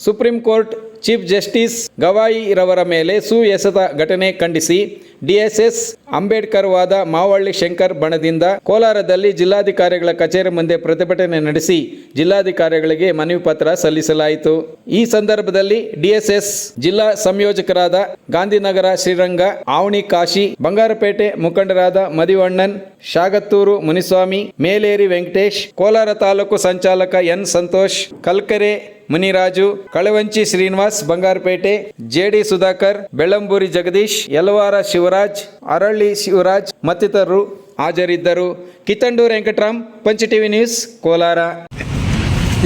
Supreme court chief justice Gavai ರವರ ಮೇಲೆ ಸುಎಸೆದ ಘಟನೆ ಖಂಡಿಸಿ ಡಿಎಸ್ಎಸ್ ಅಂಬೇಡ್ಕರ್ ವಾದ ಮಾವಳ್ಳಿ ಶಂಕರ್ ಬಣದಿಂದ ಕೋಲಾರದಲ್ಲಿ ಜಿಲ್ಲಾಧಿಕಾರಿಗಳ ಕಚೇರಿ ಮುಂದೆ ಪ್ರತಿಭಟನೆ ನಡೆಸಿ ಜಿಲ್ಲಾಧಿಕಾರಿಗಳಿಗೆ ಮನವಿ ಪತ್ರ ಸಲ್ಲಿಸಲಾಯಿತು. ಈ ಸಂದರ್ಭದಲ್ಲಿ ಡಿಎಸ್ಎಸ್ ಜಿಲ್ಲಾ ಸಂಯೋಜಕರಾದ ಗಾಂಧಿನಗರ ಶ್ರೀರಂಗ, ಆವಣಿ ಕಾಶಿ, ಬಂಗಾರಪೇಟೆ ಮುಖಂಡರಾದ ಮದಿವಣ್ಣನ್, ಶಾಗತ್ತೂರು ಮುನಿಸ್ವಾಮಿ, ಮೇಲೇರಿ ವೆಂಕಟೇಶ್, ಕೋಲಾರ ತಾಲೂಕು ಸಂಚಾಲಕ ಎನ್ ಸಂತೋಷ್, ಕಲ್ಕೆರೆ ಮುನಿರಾಜು, ಕಳವಂಚಿ ಶ್ರೀನಿವಾಸ್, ಬಂಗಾರಪೇಟೆ ಜೆಡಿ ಸುಧಾಕರ್, ಬೆಳ್ಳಂಬೂರಿ ಜಗದೀಶ್, ಯಲವಾರ ಶಿವರಾಜ್ ಅರಳ್ಳಿ ಶಿವರಾಜ್ ಮತ್ತಿತರರು ಹಾಜರಿದ್ದರು. ಕಿತ್ತಂಡೂರು ವೆಂಕಟರಾಮ್, ಪಂಚ ಟಿವಿ ನ್ಯೂಸ್, ಕೋಲಾರ.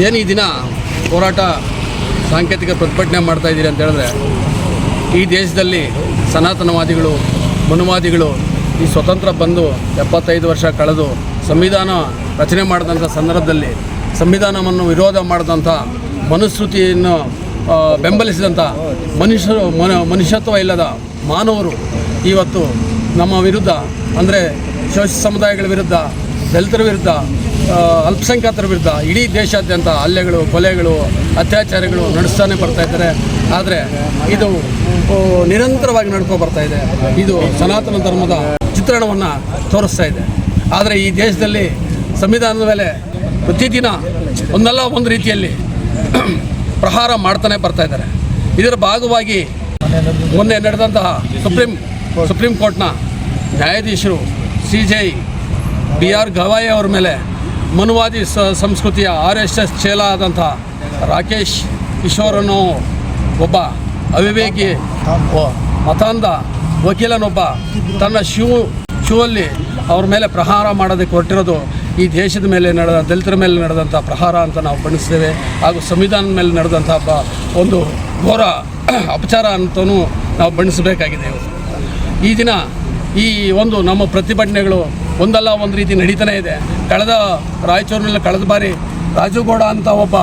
ಏನು ಈ ದಿನ ಹೋರಾಟ ಸಾಂಕೇತಿಕ ಪ್ರತಿಭಟನೆ ಮಾಡ್ತಾ ಇದ್ದೀರಿ ಅಂತ ಹೇಳಿದ್ರೆ, ಈ ದೇಶದಲ್ಲಿ ಸನಾತನವಾದಿಗಳು, ಮನುವಾದಿಗಳು ಈ ಸ್ವತಂತ್ರ ಬಂದು ಎಪ್ಪತ್ತೈದು ವರ್ಷ ಕಳೆದು ಸಂವಿಧಾನ ರಚನೆ ಮಾಡಿದಂಥ ಸಂದರ್ಭದಲ್ಲಿ, ಸಂವಿಧಾನವನ್ನು ವಿರೋಧ ಮಾಡಿದಂಥ ಮನುಸ್ಮೃತಿಯನ್ನು ಬೆಂಬಲಿಸಿದಂಥ ಮನುಷ್ಯರು ಮನುಷ್ಯತ್ವ ಇಲ್ಲದ ಮಾನವರು ಇವತ್ತು ನಮ್ಮ ವಿರುದ್ಧ, ಅಂದರೆ ಶೋಷಿತ ಸಮುದಾಯಗಳ ವಿರುದ್ಧ, ದಲಿತರ ವಿರುದ್ಧ ಅಲ್ಪಸಂಖ್ಯಾತರ ವಿರುದ್ಧ, ಇಡೀ ದೇಶಾದ್ಯಂತ ಹಲ್ಲೆಗಳು, ಕೊಲೆಗಳು, ಅತ್ಯಾಚಾರಗಳು ನಡೆಸ್ತಾನೆ ಬರ್ತಾ ಇದ್ದಾರೆ. ಆದರೆ ಇದು ನಿರಂತರವಾಗಿ ನಡ್ಕೊ ಬರ್ತಾ ಇದೆ. ಇದು ಸನಾತನ ಧರ್ಮದ ಚಿತ್ರಣವನ್ನು ತೋರಿಸ್ತಾ ಇದೆ. ಆದರೆ ಈ ದೇಶದಲ್ಲಿ ಸಂವಿಧಾನದ ಮೇಲೆ ಪ್ರತಿದಿನ ಒಂದಲ್ಲ ಒಂದು ರೀತಿಯಲ್ಲಿ ಪ್ರಹಾರ ಮಾಡ್ತಾನೆ ಬರ್ತಾ ಇದ್ದಾರೆ. ಇದರ ಭಾಗವಾಗಿ ಮೊನ್ನೆ ನಡೆದಂತಹ ಸುಪ್ರೀಂ ಸುಪ್ರೀಂ ಕೋರ್ಟ್ನ ನ್ಯಾಯಾಧೀಶರು C J B R Gavai ಅವ್ರ ಮೇಲೆ ಮನುವಾದಿ ಸ ಸಂಸ್ಕೃತಿಯ ಆರ್ ಎಸ್ ಎಸ್ ಚೇಲ ಆದಂಥ ರಾಕೇಶ್ ಕಿಶೋರ್ ಅನ್ನೋ ಒಬ್ಬ ಅವಿವೇಕಿ ಮತಾಂಧ ವಕೀಲನೊಬ್ಬ ತನ್ನ ಶೂ ಶೂವಲ್ಲಿ ಅವ್ರ ಮೇಲೆ ಪ್ರಹಾರ ಮಾಡೋದಕ್ಕೆ ಹೊರಟಿರೋದು ಈ ದೇಶದ ಮೇಲೆ ನಡೆದ ದಲಿತರ ಮೇಲೆ ನಡೆದಂಥ ಪ್ರಹಾರ ಅಂತ ನಾವು ಬಣ್ಣಿಸ್ತೇವೆ ಹಾಗೂ ಸಂವಿಧಾನದ ಮೇಲೆ ನಡೆದಂಥ ಬ ಒಂದು ಘೋರ ಅಪಚಾರ ಅಂತಲೂ ನಾವು ಬಣ್ಣಿಸಬೇಕಾಗಿದೆ ಈ ದಿನ ಈ ಒಂದು ನಮ್ಮ ಪ್ರತಿಭಟನೆಗಳು ಒಂದಲ್ಲ ಒಂದು ರೀತಿ ನಡೀತಾನೇ ಇದೆ. ಕಳೆದ ರಾಯಚೂರಿನಲ್ಲಿ ಕಳೆದ ಬಾರಿ ರಾಜುಗೌಡ ಅಂತ ಒಬ್ಬ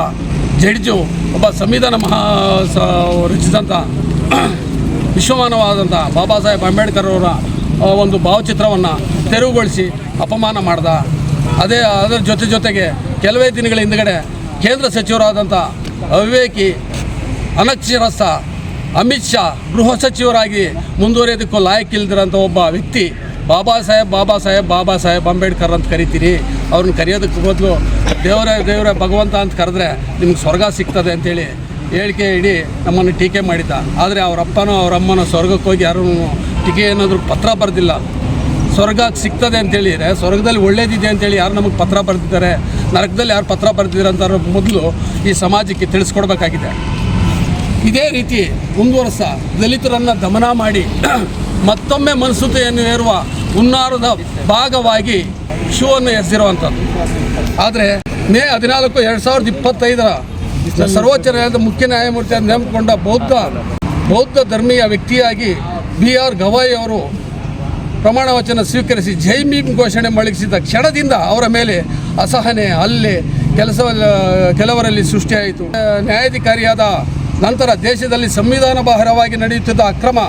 ಜಡ್ಜು, ಒಬ್ಬ ಸಂವಿಧಾನ ಮಹಾ ಸ ರಚಿಸಿದಂಥ ವಿಶ್ವಮಾನವಾದಂಥ ಬಾಬಾ ಸಾಹೇಬ್ ಅಂಬೇಡ್ಕರ್ ಅವರ ಒಂದು ಭಾವಚಿತ್ರವನ್ನು ತೆರವುಗೊಳಿಸಿ ಅಪಮಾನ ಮಾಡ್ದ. ಅದೇ, ಅದರ ಜೊತೆ ಜೊತೆಗೆ ಕೆಲವೇ ದಿನಗಳ ಹಿಂದಗಡೆ ಕೇಂದ್ರ ಸಚಿವರಾದಂಥ ಅವಿವೇಕಿ ಅನಕ್ಷರಸ್ಥ ಅಮಿತ್ ಶಾ ಗೃಹ ಸಚಿವರಾಗಿ ಮುಂದುವರಿಯೋದಕ್ಕೂ ಲಾಯಕ್ಕಿಲ್ದಿರೋಂಥ ಒಬ್ಬ ವ್ಯಕ್ತಿ ಬಾಬಾ ಸಾಹೇಬ್ ಬಾಬಾ ಸಾಹೇಬ್ ಬಾಬಾ ಸಾಹೇಬ್ ಅಂಬೇಡ್ಕರ್ ಅಂತ ಕರಿತೀರಿ. ಅವ್ರನ್ನ ಕರೆಯೋದಕ್ಕೆ ಬದಲು ದೇವರ ದೇವರ ಭಗವಂತ ಅಂತ ಕರೆದ್ರೆ ನಿಮ್ಗೆ ಸ್ವರ್ಗ ಸಿಗ್ತದೆ ಅಂತೇಳಿ ಹೇಳಿಕೆ ಇಡೀ ನಮ್ಮನ್ನು ಟೀಕೆ ಮಾಡಿದ್ದ. ಆದರೆ ಅವ್ರ ಅಪ್ಪನೋ, ಅವ್ರ ಅಮ್ಮನೋ ಸ್ವರ್ಗಕ್ಕೆ ಹೋಗಿ ಯಾರೂ ಟೀಕೆ ಏನಾದರೂ ಪತ್ರ ಬರೆದಿಲ್ಲ. ಸ್ವರ್ಗಕ್ಕೆ ಸಿಗ್ತದೆ ಅಂತೇಳಿದರೆ ಸ್ವರ್ಗದಲ್ಲಿ ಒಳ್ಳೇದಿದೆ ಅಂತೇಳಿ ಯಾರು ನಮಗೆ ಪತ್ರ ಬರೆದಿದ್ದಾರೆ, ನರಕದಲ್ಲಿ ಯಾರು ಪತ್ರ ಬರೆದಿದ್ದಾರೆ ಅಂತ ಮೊದಲು ಈ ಸಮಾಜಕ್ಕೆ ತಿಳಿಸ್ಕೊಡ್ಬೇಕಾಗಿದೆ. ಇದೇ ರೀತಿ ಮುಂದುವರೆಸ ದಲಿತರನ್ನು ದಮನ ಮಾಡಿ ಮತ್ತೊಮ್ಮೆ ಮನಸ್ಸುತೆಯನ್ನು ಏರುವ ಹುನ್ನಾರದ ಭಾಗವಾಗಿ ಶೂವನ್ನು ಎಸೆದಿರುವಂಥದ್ದು ಆದರೆ ಮೇ ಹದಿನಾಲ್ಕು ಎರಡು ಸಾವಿರದ ಇಪ್ಪತ್ತೈದರ ಸರ್ವೋಚ್ಚ ನ್ಯಾಯಾಲಯದ ಮುಖ್ಯ ನ್ಯಾಯಮೂರ್ತಿ ನೇಮಕೊಂಡ ಬೌದ್ಧ ಬೌದ್ಧ ಧರ್ಮೀಯ ವ್ಯಕ್ತಿಯಾಗಿ ಬಿ ಆರ್ ಗವಾಯಿ ಅವರು ಪ್ರಮಾಣ ವಚನ ಸ್ವೀಕರಿಸಿ ಜೈ ಭೀಮ್ ಘೋಷಣೆ ಮಳಗಿಸಿದ ಕ್ಷಣದಿಂದ ಅವರ ಮೇಲೆ ಅಸಹನೆ ಅಲ್ಲಿ ಕೆಲಸ ಕೆಲವರಲ್ಲಿ ಸೃಷ್ಟಿಯಾಯಿತು. ನ್ಯಾಯಾಧಿಕಾರಿಯಾದ ನಂತರ ದೇಶದಲ್ಲಿ ಸಂವಿಧಾನ ಬಾಹಿರವಾಗಿ ನಡೆಯುತ್ತಿದ್ದ ಅಕ್ರಮ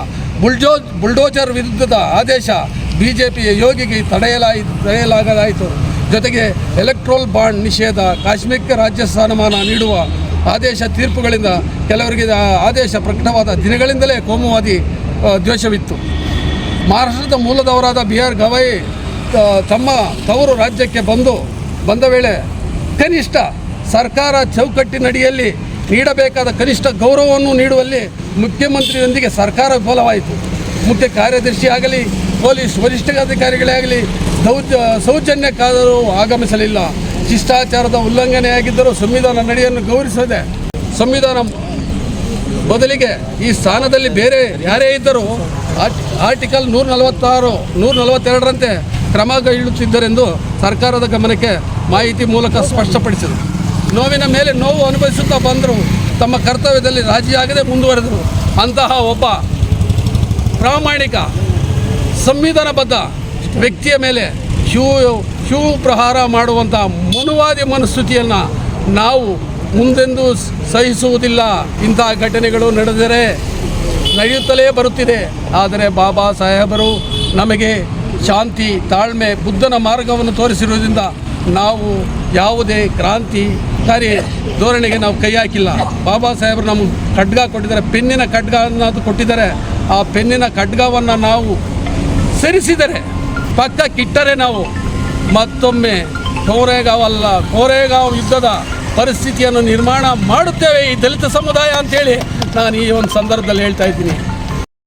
ಬುಲ್ಡೋ ಬುಲ್ಡೋಜರ್ ವಿರುದ್ಧದ ಆದೇಶ ಬಿ ಜೆ ಪಿಯ ಯೋಗಿಗೆ ತಡೆಯಲಾಯಿತು ತಡೆಯಲಾಗಲಾಯಿತು. ಜೊತೆಗೆ ಎಲೆಕ್ಟ್ರೋಲ್ ಬಾಂಡ್ ನಿಷೇಧ ಕಾಶ್ಮೀರಕ್ಕೆ ರಾಜ್ಯ ಸ್ಥಾನಮಾನ ನೀಡುವ ಆದೇಶ ತೀರ್ಪುಗಳಿಂದ ಕೆಲವರಿಗೆ ಆದೇಶ ಪ್ರಕಟವಾದ ದಿನಗಳಿಂದಲೇ ಕೋಮುವಾದಿ ದ್ವೇಷವಿತ್ತು. ಮಹಾರಾಷ್ಟ್ರದ ಮೂಲದವರಾದ ಬಿ ಆರ್ ಗವಾಯಿ ತಮ್ಮ ತವರು ರಾಜ್ಯಕ್ಕೆ ಬಂದು, ಬಂದ ವೇಳೆ ಕನಿಷ್ಠ ಸರ್ಕಾರ ಚೌಕಟ್ಟಿನಡಿಯಲ್ಲಿ ನೀಡಬೇಕಾದ ಕನಿಷ್ಠ ಗೌರವವನ್ನು ನೀಡುವಲ್ಲಿ ಮುಖ್ಯಮಂತ್ರಿಯೊಂದಿಗೆ ಸರ್ಕಾರ ವಿಫಲವಾಯಿತು. ಮುಖ್ಯ ಕಾರ್ಯದರ್ಶಿ ಆಗಲಿ, ಪೊಲೀಸ್ ವರಿಷ್ಠಾಧಿಕಾರಿಗಳೇ ಆಗಲಿ, ದೌರ್ಜ, ಸೌಜನ್ಯಕ್ಕಾದರೂ ಆಗಮಿಸಲಿಲ್ಲ. ಶಿಷ್ಟಾಚಾರದ ಉಲ್ಲಂಘನೆಯಾಗಿದ್ದರೂ ಸಂವಿಧಾನ ನಡೆಯನ್ನು ಗೌರವಿಸದೆ, ಸಂವಿಧಾನ ಬದಲಿಗೆ ಈ ಸ್ಥಾನದಲ್ಲಿ ಬೇರೆ ಯಾರೇ ಇದ್ದರೂ ಆರ್ಟ್- ಆರ್ಟಿಕಲ್ ನೂರ ನಲವತ್ತಾರು ನೂರ ನಲವತ್ತೆರಡರಂತೆ ಕ್ರಮ ಕೈಗೊಳ್ಳುತ್ತಿದ್ದರೆಂದು ಸರ್ಕಾರದ ಗಮನಕ್ಕೆ ಮಾಹಿತಿ ಮೂಲಕ ಸ್ಪಷ್ಟಪಡಿಸಿದರು. ನೋವಿನ ಮೇಲೆ ನೋವು ಅನುಭವಿಸುತ್ತಾ ಬಂದರು, ತಮ್ಮ ಕರ್ತವ್ಯದಲ್ಲಿ ರಾಜಿಯಾಗದೆ ಮುಂದುವರೆದರು. ಅಂತಹ ಒಬ್ಬ ಪ್ರಾಮಾಣಿಕ, ಸಂವಿಧಾನಬದ್ಧ ವ್ಯಕ್ತಿಯ ಮೇಲೆ ಶಿವ ಶಿವ ಪ್ರಹಾರ ಮಾಡುವಂಥ ಮನುವಾದಿ ಮನಸ್ಥಿತಿಯನ್ನು ನಾವು ಮುಂದೆಂದೂ ಸಹಿಸುವುದಿಲ್ಲ. ಇಂತಹ ಘಟನೆಗಳು ನಡೆದರೆ ನಡೆಯುತ್ತಲೇ ಬರುತ್ತಿದೆ. ಆದರೆ ಬಾಬಾ ಸಾಹೇಬರು ನಮಗೆ ಶಾಂತಿ, ತಾಳ್ಮೆ, ಬುದ್ಧನ ಮಾರ್ಗವನ್ನು ತೋರಿಸಿರುವುದರಿಂದ ನಾವು ಯಾವುದೇ ಕ್ರಾಂತಿಕಾರಿ ಧೋರಣೆಗೆ ನಾವು ಕೈ ಹಾಕಿಲ್ಲ. ಬಾಬಾ ಸಾಹೇಬರು ನಮಗೆ ಖಡ್ಗ ಕೊಟ್ಟಿದ್ದಾರೆ. ಪೆನ್ನಿನ ಖಡ್ಗ ಅನ್ನೋದು ಕೊಟ್ಟಿದ್ದಾರೆ. ಆ ಪೆನ್ನಿನ ಖಡ್ಗವನ್ನು ನಾವು ಸರಿಸಿದರೆ ಪಕ್ಕ ಕಿಟ್ಟರೆ ನಾವು ಮತ್ತೊಮ್ಮೆ ಕೋರೆಗಾವಲ್ಲ, ಕೋರೆಗಾಂವ್ ಯುದ್ಧದ ಪರಿಸ್ಥಿತಿಯನ್ನು ನಿರ್ಮಾಣ ಮಾಡುತ್ತೇವೆ ಈ ದಲಿತ ಸಮುದಾಯ ಅಂತೇಳಿ ನಾನು ಈ ಒಂದು ಸಂದರ್ಭದಲ್ಲಿ ಹೇಳ್ತಾ ಇದ್ದೀನಿ.